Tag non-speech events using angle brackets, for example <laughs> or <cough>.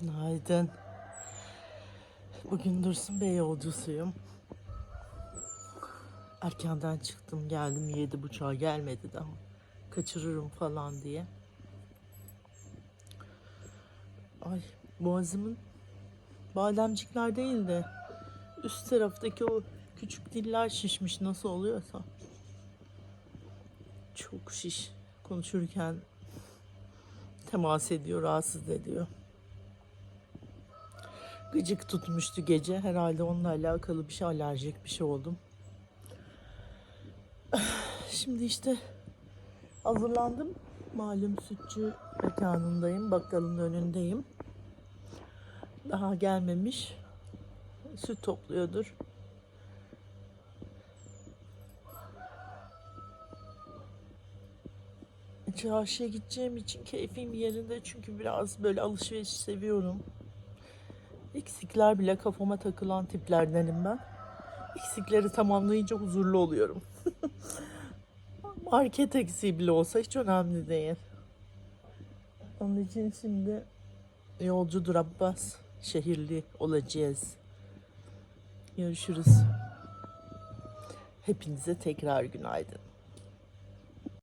Günaydın. Bugün Dursun Bey yolcusuyum. Erkenden çıktım geldim yedi buçuğa gelmedi daha. Kaçırırım falan diye. Ay boğazımın bademcikler değil de üst taraftaki o küçük diller şişmiş nasıl oluyorsa. Çok şiş. Konuşurken temas ediyor, rahatsız ediyor. Gıcık tutmuştu gece. Herhalde onunla alakalı bir şey, alerjik bir şey oldum. <sighs> Şimdi işte hazırlandım. Malum sütçü mekanındayım. Bakkalın önündeyim. Daha gelmemiş. Süt topluyordur. Çarşıya gideceğim için keyfim yerinde çünkü biraz böyle alışveriş seviyorum. Eksikler bile kafama takılan tiplerdenim ben. Eksikleri tamamlayınca huzurlu oluyorum. <laughs> Market eksiği bile olsa hiç önemli değil. Onun için şimdi yolcudur Abbas. Şehirli olacağız. Görüşürüz. Hepinize tekrar günaydın.